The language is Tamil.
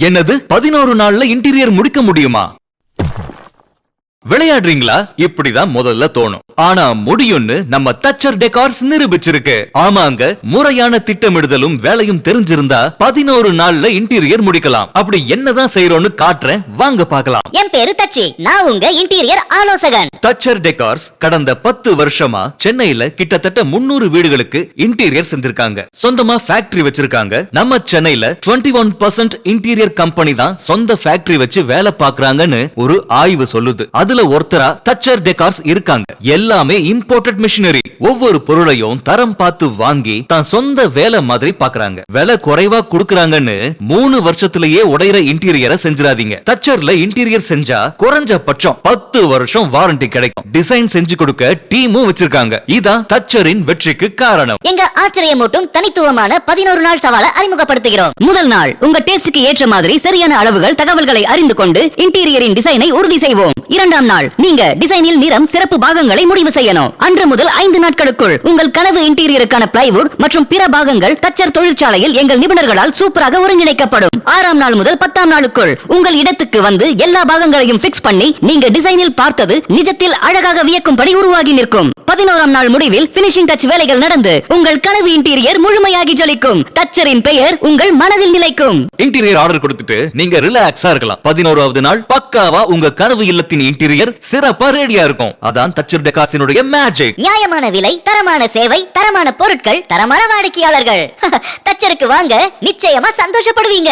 என்னது பதினோரு நாள்ல இன்டீரியர் முடிக்க முடியுமா? விளையாடுறீங்களா? இப்படிதான் முதல்ல தோணும். ஆனா முடியும்னு நம்ம தச்சர் டெகார்ஸ் நிரூபிச்சிருக்கு. ஆமாங்க முறையான திட்டமிடுதலும் வேலையும் தெரிஞ்சிருந்தா பதினோரு நாள்ல இன்டீரியர் முடிக்கலாம். அப்படி என்னதான் செய்யறோம்னு காட்டுறேன். வாங்க பார்க்கலாம். என் பேரு தச்சி. நான் உங்க இன்டீரியர் ஆலோசகன். தச்சர் டெகார்ஸ் கடந்த பத்து வருஷமா சென்னையில கிட்டத்தட்ட முன்னூறு வீடுகளுக்கு இன்டீரியர் செஞ்சிருக்காங்க. சொந்தமா ஃபேக்டரி வச்சிருக்காங்க. நம்ம சென்னையில 21% ஒன் பர்சன்ட் இன்டீரியர் கம்பெனி தான் சொந்த ஃபேக்டரி வச்சு வேலை பாக்குறாங்கன்னு ஒரு ஆய்வு சொல்லுது. அதுல ஒருத்தரா தச்சர் டெக்கார்ஸ் இருக்காங்க. எல்லாமே இம்போர்ட்டட் மிஷினரி ஒவ்வொரு பொருளையும் தரம் பார்த்து வாங்கி தான் சொந்த வேலை மாதிரி பாக்குறாங்க விலை குறைவா குடுக்கறாங்கன்னு மூணு வருஷத்திலேயே உடையிற இன்டீரியரை செஞ்சிடாதீங்க. தச்சர்ல இன்டீரியர் செஞ்சா குறைஞ்ச பட்சம் பத்து வருஷம் வாரண்டி கிடைக்கும். டிசைன் செஞ்சு கொடுக்க டீமும் வச்சிருக்காங்க. இதான் தச்சரின் வெற்றிக்கு காரணம். எங்க ஆச்சரியமூட்டும் தனித்துவமான பதினோரு நாள் சவாலை அறிமுகப்படுத்துகிறோம். முதல் நாள் உங்க டேஸ்டுக்கு ஏற்ற மாதிரி சரியான அளவுகள் தகவல்களை அறிந்து கொண்டு இன்டீரியரின் டிசைனை உறுதி செய்வோம். இரண்டாம் நாள் நீங்க டிசைனில் நிறம் சிறப்பு பாகங்களை முடிவு செய்யணும். அன்று முதல் ஐந்து நாட்களுக்குள் உங்கள் கனவு இன்டீரியருக்கான பிளைவுட் மற்றும் பிற பாகங்கள் தச்சர் தொழிற்சாலையில் எங்கள் நிபுணர்களால் சூப்பராக ஒருங்கிணைக்கப்படும். ஆறாம் நாள் முதல் பத்தாம் நாளுக்குள் உங்கள் இடத்துக்கு வந்து எல்லா பாகங்களையும் பிக்ஸ் பண்ணி நீங்க டிசைனில் பார்த்தது நிஜத்தில் அழகாக வியக்கும்படி உருவாகி நிற்கும். பதினோராம் நாள் முடிவில் பினிஷிங் டச் வேலைகள் நடந்து உங்கள் கனவு இன்டீரியர் முழுமையாகி ஜொலிக்கும். தச்சரின் பெயர் உங்கள் மனதில் நிலைக்கும். இன்டீரியர் ஆர்டர் கொடுத்துட்டு நீங்க ரிலாக்ஸா இருக்கலாம். பதினோராவது நாள் பக்காவா உங்க கனவு இல்லத்தின் இன்டீரியர் சிறப்பா ரெடியா இருக்கும். அதான் தச்சர் டெகாசினுடைய மேஜிக் நியாயமான விலை தரமான சேவை தரமான பொருட்கள் தரமான வாடிக்கையாளர்கள். தச்சருக்கு வாங்க நிச்சயமா சந்தோஷப்படுவீங்க.